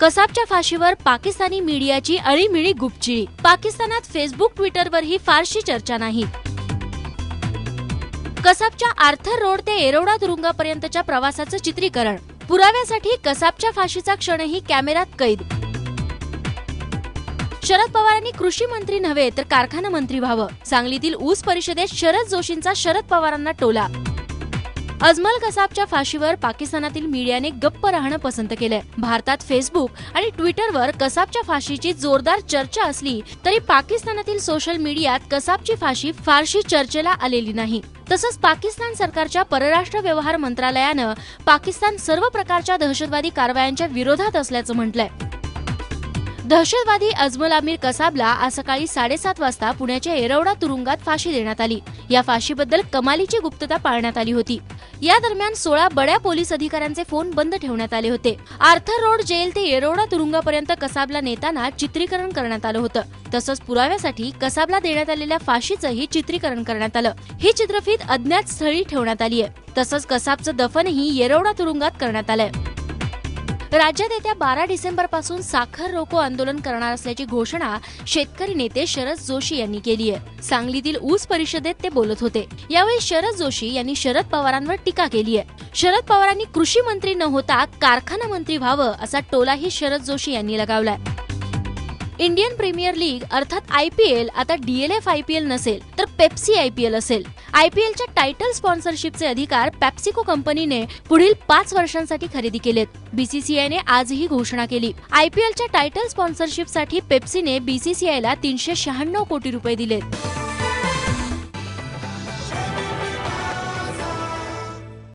कसाबच्या फाशीवर पाकिस्तानी मीडियाची अळीमिळी गुपचिळी पाकिस्तानात फेसबुक ट्विटरवरही फारशी चर्चा नाही. कसाबच्या आर्थर रोड ते एरोडा तुरुंगापर्यंतच्या प्रवासाचं चित्रीकरण. पुराव्यासाठी कसाबच्या फाशीचा क्षणही कॅमेऱ्यात कैद. शरद पवारांनी कृषी मंत्री नव्हे तर कारखाना मंत्री व्हावं. सांगलीतील ऊस परिषदेत शरद जोशींचा शरद पवारांना टोला. अजमल कसाबच्या फाशीवर पाकिस्तानातील मीडियाने गप्प राहणं पसंत केलंय. भारतात फेसबुक आणि ट्विटरवर कसाबच्या फाशीची जोरदार चर्चा असली तरी पाकिस्तानातील सोशल मीडियात कसाबची फाशी फारशी चर्चेला आलेली नाही. तसंच पाकिस्तान सरकारच्या परराष्ट्र व्यवहार मंत्रालयानं पाकिस्तान सर्व प्रकारच्या दहशतवादी कारवायांच्या विरोधात असल्याचं म्हटलंय. दहशतवादी अजमल आमिर कसाबला आज सकाळी साडेसात वाजता पुण्याच्या येरवडा तुरुंगात फाशी देण्यात आली. या फाशीबद्दल कमालीची गुप्तता पाळण्यात आली होती. या दरम्यान सोळा बड्या पोलीस अधिकाऱ्यांचे फोन बंद ठेवण्यात आले होते. आर्थर रोड जेल ते येरवडा तुरुंगापर्यंत कसाबला नेताना चित्रीकरण करण्यात आलं होतं. तसंच पुराव्यासाठी कसाबला देण्यात आलेल्या फाशीचंही चित्रीकरण करण्यात आलं. ही चित्रफीत अज्ञात स्थळी ठेवण्यात आली आहे तसंच कसाबचं दफनही येरवडा तुरुंगात करण्यात आलंय. राज्यात येत्या बारा डिसेंबरपासून साखर रोको आंदोलन करणार असल्याची घोषणा शेतकरी नेते शरद जोशी यांनी केली आहे. सांगलीतील ऊस परिषदेत ते बोलत होते. यावेळी शरद जोशी यांनी शरद पवारांवर टीका केली आहे. शरद पवारांनी कृषी मंत्री न होता कारखाना मंत्री व्हावं असा टोलाही शरद जोशी यांनी लगावलाय. इंडियन प्रीमियर लीग अर्थात आय पी एल आता डीएलएफ एल नसेल तर पेप्सी आय पी एल असेल. आय पी एलच्या टायटल स्पॉन्सरशिपचे अधिकार पॅप्सिको कंपनीने पुढील पाच वर्षांसाठी खरेदी केलेत. बीसीसीआयने आज ही घोषणा केली. आय पी एलच्या टायटल स्पॉन्सरशिपसाठी पेप्सीने बीसीसीआयला तीनशे शहाण्णव कोटी रुपये दिलेत.